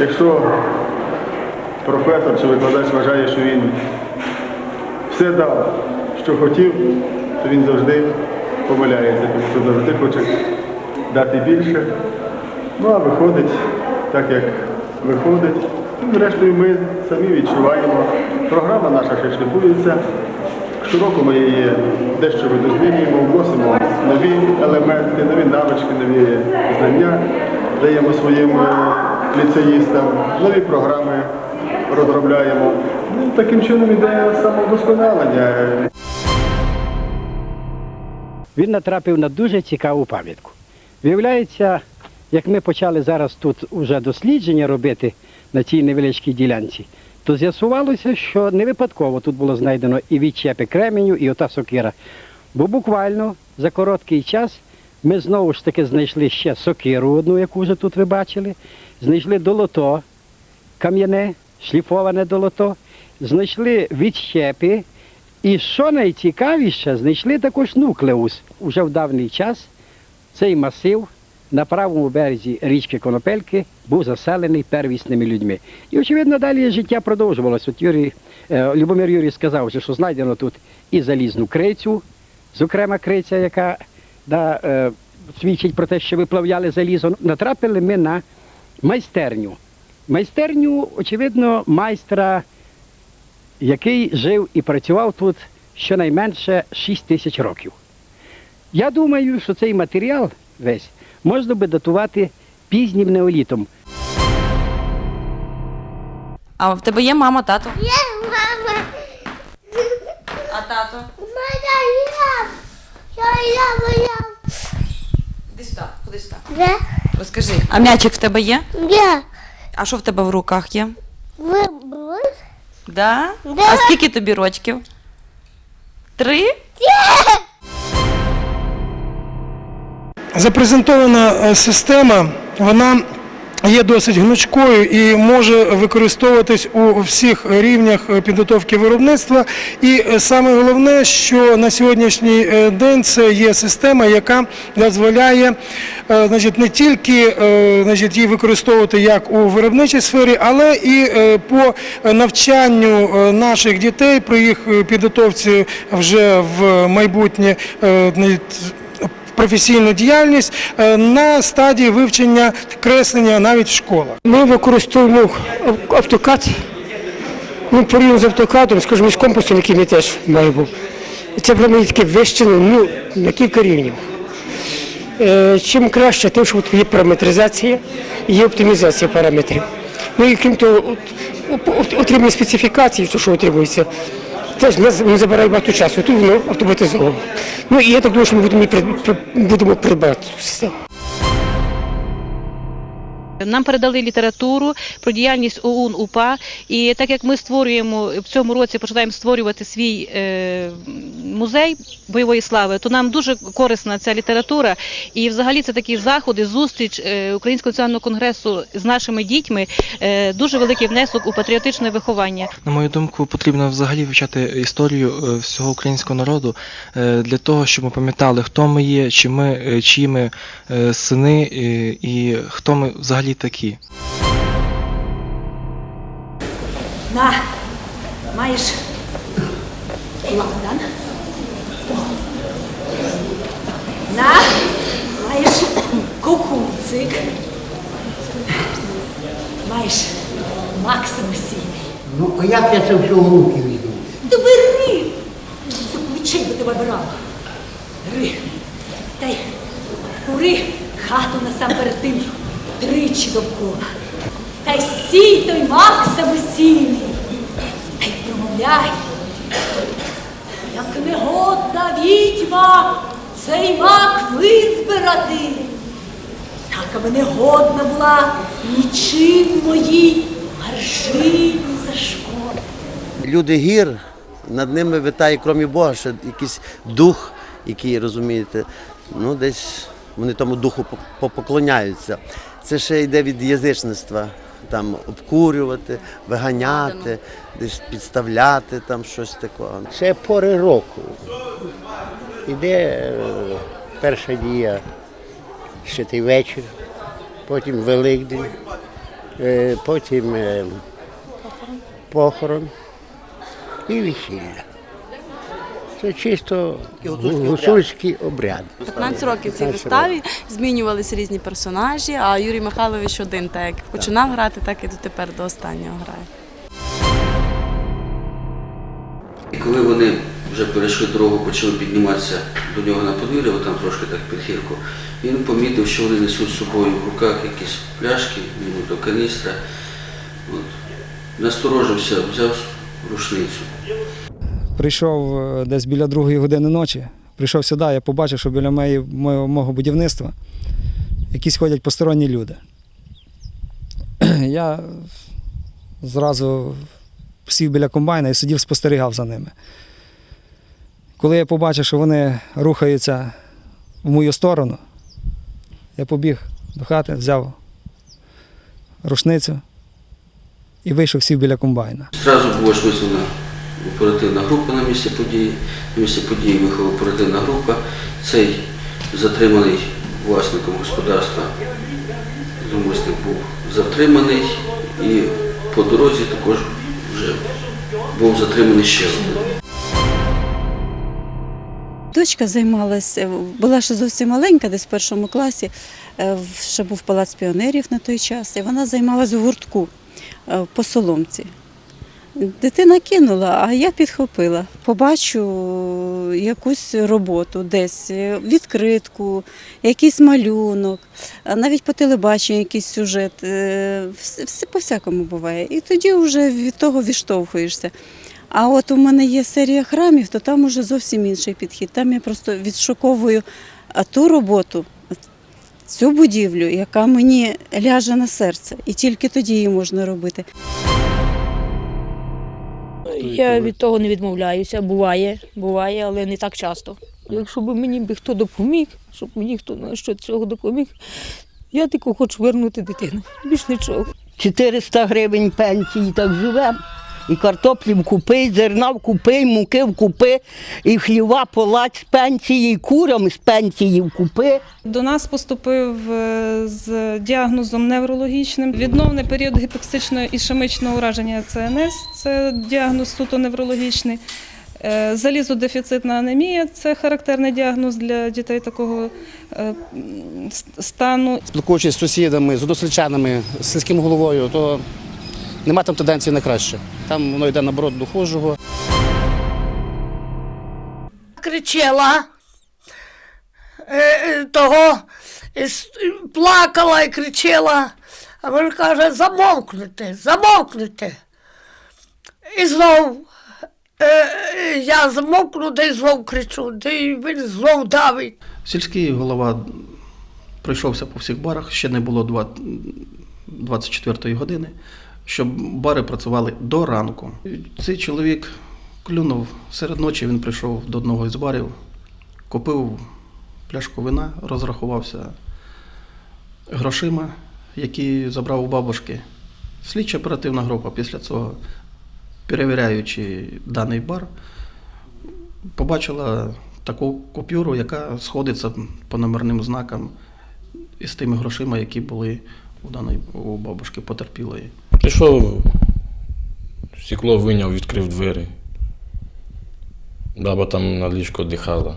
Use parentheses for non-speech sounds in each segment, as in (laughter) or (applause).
якщо професор чи викладач вважає, що він все дав, що хотів, то він завжди помиляється, тому що завжди хоче дати більше. Ну а виходить так, як виходить. Ну, зрештою, ми самі відчуваємо. Програма наша ще шліфується. Щороку ми її дещо видозмінюємо, вносимо нові елементи, нові навички, нові знання, даємо своїм е, ліцеїстам, нові програми розробляємо. Ну, таким чином іде самовдосконалення. він натрапив на дуже цікаву пам'ятку. Виявляється, як ми почали зараз тут уже дослідження робити на цій невеличкій ділянці, то з'ясувалося, що не випадково тут було знайдено і відчепи кременю, і ота сокира. Бо буквально за короткий час ми знову ж таки знайшли ще сокиру одну, яку вже тут ви бачили, знайшли долото кам'яне, шліфоване долото, знайшли відщепи, і що найцікавіше, знайшли також нуклеус. Уже в давній час цей масив на правому березі річки Конопельки був заселений первісними людьми. І, очевидно, далі життя продовжувалося. От Юрій, е, Любомир Юрій сказав, що знайдено тут і залізну крицю, зокрема криця, яка да, е, свідчить про те, що виплавляли залізо. Натрапили ми на майстерню. Майстерню, очевидно, майстра, який жив і працював тут щонайменше 6 тисяч років. Я думаю, що цей матеріал весь можна би датувати пізнім неолітом. А в тебе є мама, тато? Є мама. А тато? Моя я. Я я моя. Іди сюди, ходи сюди. Де? Розкажи. А м'ячик в тебе є? Я. А що в тебе в руках є? Ви були? Да? Да. А скільки тобі рочків? Три? Запрезентована е, система, вона є досить гнучкою і може використовуватись у всіх рівнях е, підготовки виробництва. І е, саме головне, що на сьогоднішній е, день це є система, яка дозволяє значить, не тільки значить, її використовувати як у виробничій сфері, але і по навчанню наших дітей при їх підготовці вже в майбутнє. Професійну діяльність е, на стадії вивчення креслення навіть в школах. Ми використовуємо ав- автокад. Ну, порівняно з автокадом, скажімо, з компасом, який ми теж маємо. Це прямо таке вищено, ну, на кілька рівнів. Е, чим краще, тим, що є параметризація, є оптимізація параметрів. Ну і крім того, от, от- от- отримання специфікації, що отримується, теж не, забирає багато часу. Тут воно автоматизовано. Ну і я так думаю, що ми будемо, будемо придбати систему. Нам передали літературу про діяльність ОУН УПА, і так як ми створюємо в цьому році, починаємо створювати свій е, музей бойової слави, то нам дуже корисна ця література. І взагалі це такі заходи, зустріч е, Українського національного конгресу з нашими дітьми, е, дуже великий внесок у патріотичне виховання. На мою думку, потрібно взагалі вивчати історію всього українського народу для того, щоб ми пам'ятали, хто ми є, чи ми, чиї ми сини і хто ми взагалі такі. На, маєш ладан. На, маєш кукуцик. Маєш максимусійний. Ну, а як я це все в руки візьму? То бери. За плечей би тебе брала. Бери. Та й кури хату насамперед тим тричі довкола. Та й сій той мак самосійний. Та й промовляй. Як негодна відьма цей мак визбирати. Так аби негодна була нічим моїй гаршині зашкодити. Люди гір, над ними витає, крім Бога, ще якийсь дух, який, розумієте, ну десь вони тому духу попоклоняються. Це ще йде від язичництва. Там обкурювати, виганяти, десь підставляти, там щось такого. Це пори року. Іде е, перша дія святий вечір, потім Великдень, е, потім е, похорон і весілля. Це чисто гуцульський обряд. 15 років цій виставі змінювалися різні персонажі, а Юрій Михайлович один так як починав грати, так і дотепер до останнього грає. І коли вони вже перейшли дорогу, почали підніматися до нього на подвір'я, там трошки так під гірку, він помітив, що вони несуть з собою в руках якісь пляшки, нібито каністра. От. Насторожився, взяв рушницю. Прийшов е, десь біля другої години ночі. Прийшов сюди, я побачив, що біля моєї, мого, будівництва якісь ходять посторонні люди. (clears throat) Я зразу сів біля комбайна і сидів, спостерігав за ними. Коли я побачив, що вони рухаються в мою сторону, я побіг до хати, взяв рушницю і вийшов сів біля комбайна. Зразу була ж визвана оперативна група на місці події. На місці події виїхала оперативна група. Цей затриманий власником господарства зумисник був затриманий і по дорозі також вже був затриманий ще один. Дочка займалася, була ще зовсім маленька, десь в першому класі, е, ще був палац піонерів на той час, і вона займалась у гуртку е, по соломці. Дитина кинула, а я підхопила. Побачу якусь роботу десь, е, відкритку, якийсь малюнок, навіть по телебаченню якийсь сюжет. е, Все, по-всякому буває. І тоді вже від того відштовхуєшся. А от у мене є серія храмів, то там уже зовсім інший підхід. Там я просто відшуковую ту роботу, цю будівлю, яка мені ляже на серце, і тільки тоді її можна робити. Я від того не відмовляюся. Буває, буває, але не так часто. Якщо б мені би хто допоміг, щоб мені хто на що цього допоміг, я тільки хочу вернути дитину. Більш нічого. 400 гривень пенсії, так живемо. І картоплі вкупи, зерна вкупи, і муки вкупи, і хліва полать з пенсії, і курам з пенсії вкупи. До нас поступив е, з діагнозом неврологічним. Відновний період гіпоксичного ішемічного ураження ЦНС це діагноз суто неврологічний. Е, Залізодефіцитна анемія це характерний діагноз для дітей такого е, стану. Спілкуючись з сусідами, з односельчанами, з сільським головою, то нема там тенденції на краще. Там воно йде наоборот до хожого. кричала е, того, і плакала і кричала. А він каже, замовкнете, замовкнете. І знов е, е, я замовкну, де знов кричу, де він знов давить. Сільський голова пройшовся по всіх барах, ще не було 24-ї години, щоб бари працювали до ранку. Цей чоловік клюнув серед ночі, він прийшов до одного із барів, купив пляшку вина, розрахувався грошима, які забрав у бабушки. Слідча оперативна група після цього, перевіряючи даний бар, побачила таку купюру, яка сходиться по номерним знакам із тими грошима, які були у даної у бабушки потерпілої. Прийшов, стекло виняв, відкрив двері. Баба там на ліжко дихала.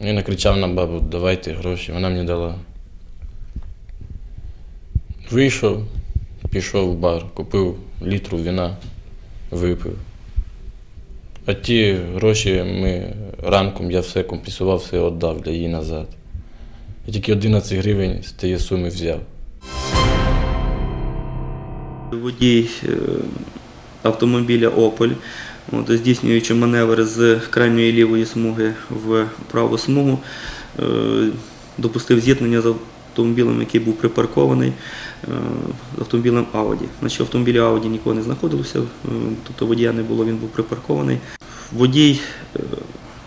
Я накричав на бабу, давайте гроші, вона мені дала. Вийшов, пішов в бар, купив літру вина, випив. А ті гроші ми ранком я все компенсував, все віддав для її назад. Я тільки 11 гривень з тієї суми взяв. Водій е, автомобіля Опель, здійснюючи маневр з крайньої лівої смуги в праву смугу, е, допустив зіткнення з автомобілем, який був припаркований, е, автомобілем Audi. Значить, автомобілі Audi нікого не знаходилося, тобто водія не було, він був припаркований. Водій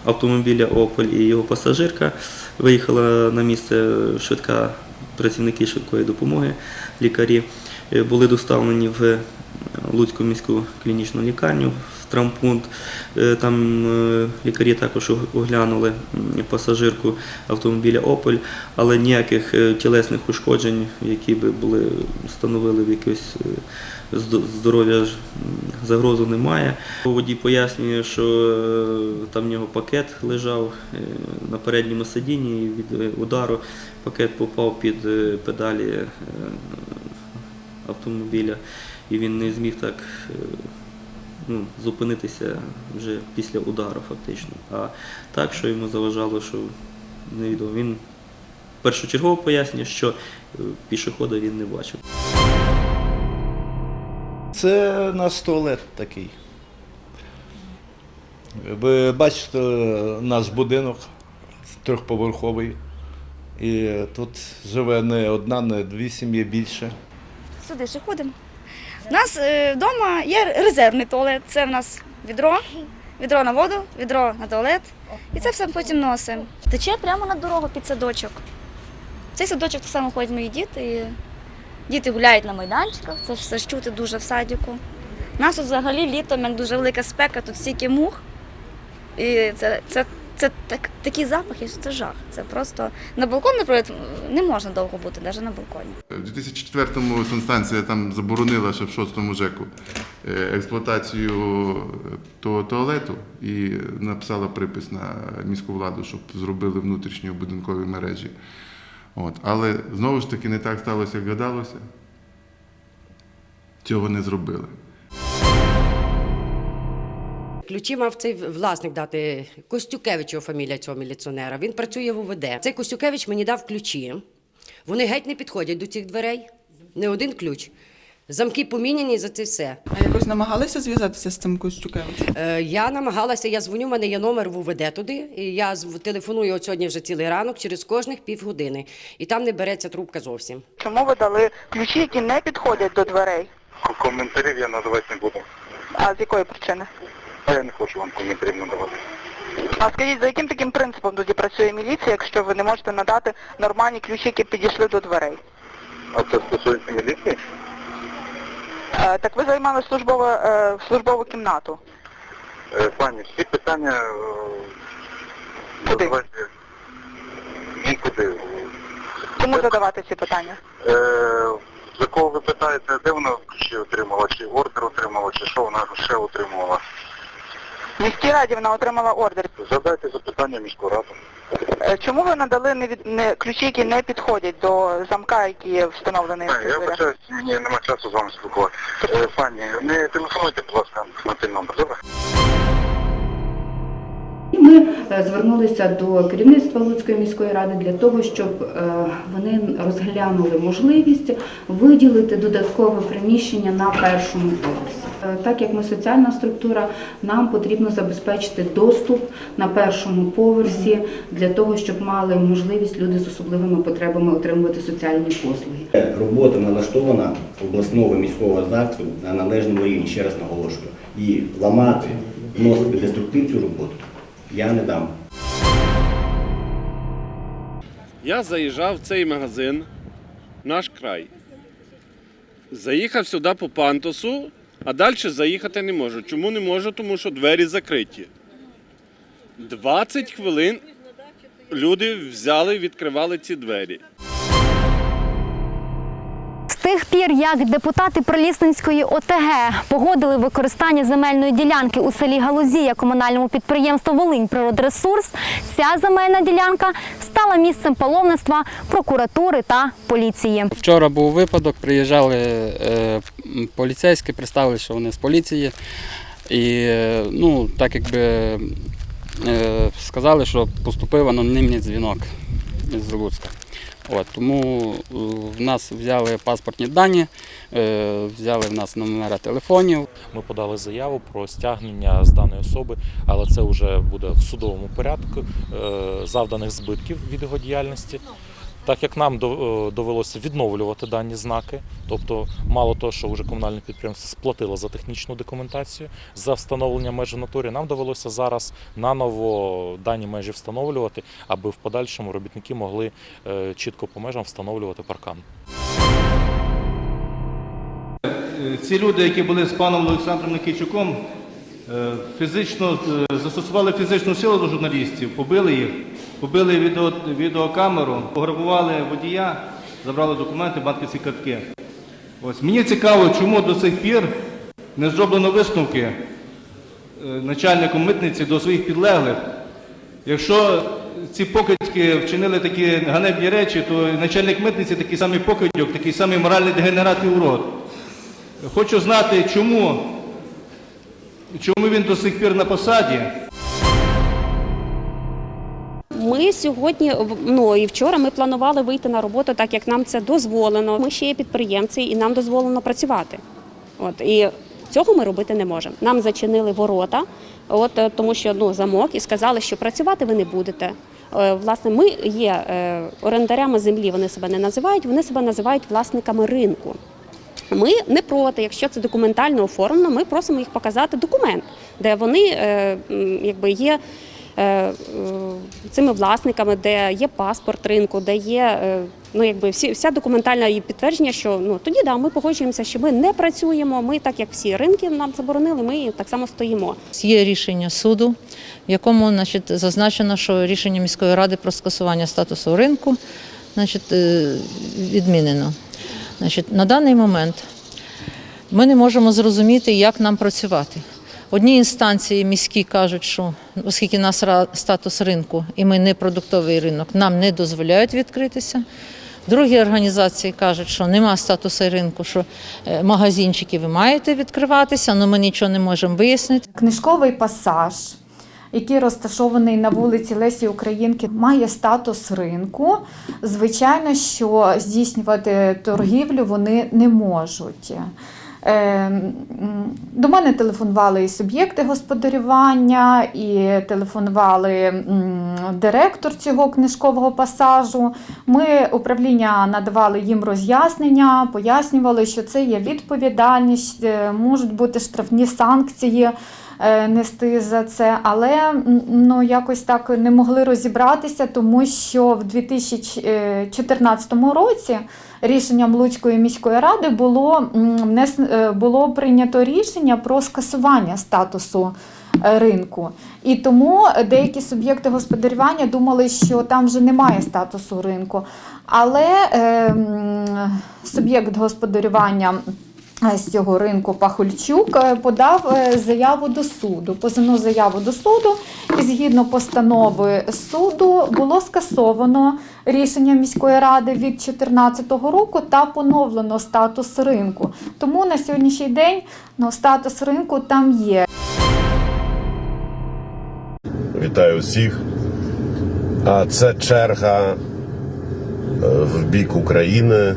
автомобіля Opel і його пасажирка виїхала на місце швидка працівники швидкої допомоги, лікарі. Е, Були доставлені в Луцьку міську клінічну лікарню. в травмпункт. Е, Там е, лікарі також оглянули пасажирку автомобіля Опель, але ніяких е, тілесних ушкоджень, які би були становили в якесь е, здоров'я загрозу немає. Водій пояснює, що е, там в нього пакет лежав е, на передньому сидінні і від е, удару пакет попав під е, педалі е, автомобіля, і він не зміг так е, ну, зупинитися вже після удару, фактично. А так, що йому заважало, що невідомо. Він першочергово пояснює, що е, пішохода він не бачив. Це наш туалет такий. Ви бачите наш будинок трьохповерховий. І тут живе не одна, не дві сім'ї більше. Сюди ще ходимо. У нас вдома є резервний туалет. Це в нас відро, відро на воду, відро на туалет. І це все потім носимо. Тече прямо на дорогу під садочок. В цей садочок так само ходять мої діти. І діти гуляють на майданчиках, це все чути дуже в садіку. У нас взагалі літом, як дуже велика спека, тут стільки мух. І це, це, це так, такий запах, є, що це жах. Це просто на балкон, наприклад, не можна довго бути, навіть на балконі. У 2004-му санстанція там заборонила ще в шостому ЖЕКу е, експлуатацію е, того туалету і написала припис на міську владу, щоб зробили внутрішні будинкові мережі. От. Але знову ж таки не так сталося, як гадалося. Цього не зробили. Ключі мав цей власник дати Костюкевич, його фамілія цього міліціонера. Він працює в УВД. Цей Костюкевич мені дав ключі. Вони геть не підходять до цих дверей. Не один ключ. Замки поміняні за це все. А якось намагалися зв'язатися з цим Костюкевичем? Е, я намагалася, я дзвоню, в мене є номер в УВД туди. І я телефоную от сьогодні вже цілий ранок через кожних півгодини. І там не береться трубка зовсім. Чому ви дали ключі, які не підходять до дверей? Коментарів я надавати не буду. А з якої причини? А я не хочу вам коментарів надавати. А скажіть, за яким таким принципом тоді працює міліція, якщо ви не можете надати нормальні ключі, які підійшли до дверей? А це стосується міліції? Е, так ви займали службове, е, службову кімнату. Е, Пані, всі питання е, задавайте нікуди. Кому задавати ці питання? Е, За кого ви питаєте, де вона ключі отримала, чи ордер отримала, чи що вона ще отримувала? Міській раді вона отримала ордер. Задайте запитання міську раду. Е, Чому ви надали не від не ключі, які не підходять до замка, які є встановлений в я вважаю, мені нема часу з вами спілкуватися. Е, Пані, не телефонуйте, будь ласка, на цей номер, добре? Ми е, звернулися до керівництва Луцької міської ради для того, щоб е, вони розглянули можливість виділити додаткове приміщення на першому поверсі. Е, Так як ми соціальна структура, нам потрібно забезпечити доступ на першому поверсі для того, щоб мали можливість люди з особливими потребами отримувати соціальні послуги. Робота налаштована обласного міського ЗАГСу на належному рівні, ще раз наголошую. І ламати, вносити деструктив цю роботу я не дам. Я заїжджав в цей магазин наш край. Заїхав сюди по пантосу, а далі заїхати не можу. Чому не можу? Тому що двері закриті. 20 хвилин люди взяли, відкривали ці двері. Тих пір, як депутати Прилісненської ОТГ погодили використання земельної ділянки у селі Галузія комунальному підприємству Волинь Природресурс, ця земельна ділянка стала місцем паломництва прокуратури та поліції. Вчора був випадок, приїжджали е, поліцейські, представили, що вони з поліції. І е, ну, так якби е, сказали, що поступив анонімний дзвінок з Луцька. От, тому е, в нас взяли паспортні дані, е, взяли в нас номера телефонів. Ми подали заяву про стягнення з даної особи, але це вже буде в судовому порядку е, завданих збитків від його діяльності. Так як нам е, довелося відновлювати дані знаки, тобто мало того, що вже комунальне підприємство сплатило за технічну документацію за встановлення межі натурі, нам довелося зараз наново дані межі встановлювати, аби в подальшому робітники могли е, чітко по межам встановлювати паркан. Ці люди, які були з паном Олександром Никійчуком, Е, Фізично застосували фізичну силу до журналістів, побили їх, побили відео, відеокамеру, пограбували водія, забрали документи, банківські картки. Ось мені цікаво, чому до цих пір не зроблено висновки е, начальником митниці до своїх підлеглих. Якщо ці покидьки вчинили такі ганебні речі, то начальник митниці такий самий покидьок, такий самий моральний дегенерат і урод. Хочу знати, чому, чому він до сих пір на посаді. Ми сьогодні, ну і вчора ми планували вийти на роботу, так як нам це дозволено. Ми ще є підприємці, і нам дозволено працювати. От і цього ми робити не можемо. Нам зачинили ворота, от е, тому що ну замок, і сказали, що працювати ви не будете. Е, Власне, ми є е, орендарями землі. Вони себе не називають, вони себе називають власниками ринку. Ми не проти, якщо це документально оформлено, ми просимо їх показати документ, де вони якби є цими власниками, де є паспорт ринку, де є е, ну, якби всі, вся документальна і підтвердження, що ну тоді да, ми погоджуємося, що ми не працюємо. Ми, так як всі ринки нам заборонили, ми так само стоїмо. Є рішення суду, в якому значить, зазначено, що рішення міської ради про скасування статусу ринку значить, е, відмінено. Значить, на даний момент ми не можемо зрозуміти, як нам працювати. Одні інстанції міські кажуть, що оскільки у нас статус ринку і ми не продуктовий ринок, нам не дозволяють відкритися. Другі організації кажуть, що нема статусу ринку, що е, магазинчики ви маєте відкриватися, але ми нічого не можемо вияснити. Книжковий пасаж, який розташований на вулиці Лесі Українки, має статус ринку. Звичайно, що здійснювати торгівлю вони не можуть. Е, До мене телефонували і суб'єкти господарювання, і телефонували директор цього книжкового пасажу. Ми управління надавали їм роз'яснення, пояснювали, що це є відповідальність, е, можуть бути штрафні санкції нести за це, але ну, якось так не могли розібратися, тому що в 2014 році рішенням Луцької міської ради було, е, було прийнято рішення про скасування статусу е, ринку. І тому деякі суб'єкти господарювання думали, що там вже немає статусу ринку. Але е, суб'єкт господарювання е, з цього ринку Пахульчук е, подав е, заяву до суду, позивну заяву до суду, і згідно постанови суду було скасовано рішення міської ради від 2014 року та поновлено статус ринку. Тому на сьогоднішній день ну, статус ринку там є. Вітаю всіх. А це черга е, в бік України.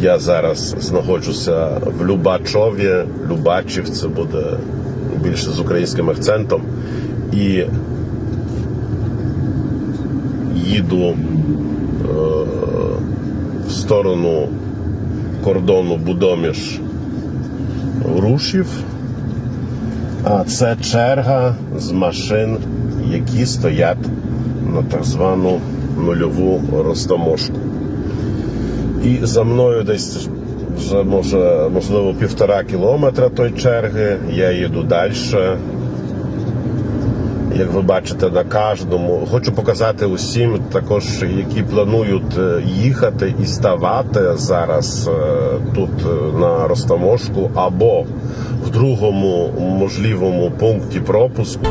Я зараз знаходжуся в Любачові. Любачів це буде більше з українським акцентом. І їду е, в сторону кордону Будоміж Рушів. А це черга з машин, які стоять на так звану нульову розтаможку. І за мною десь вже може, можливо півтора кілометра той черги. Я їду далі. Як ви бачите, на кожному хочу показати усім, також які планують е, їхати і ставати зараз е, тут е, на розтаможку або в другому можливому пункті пропуску.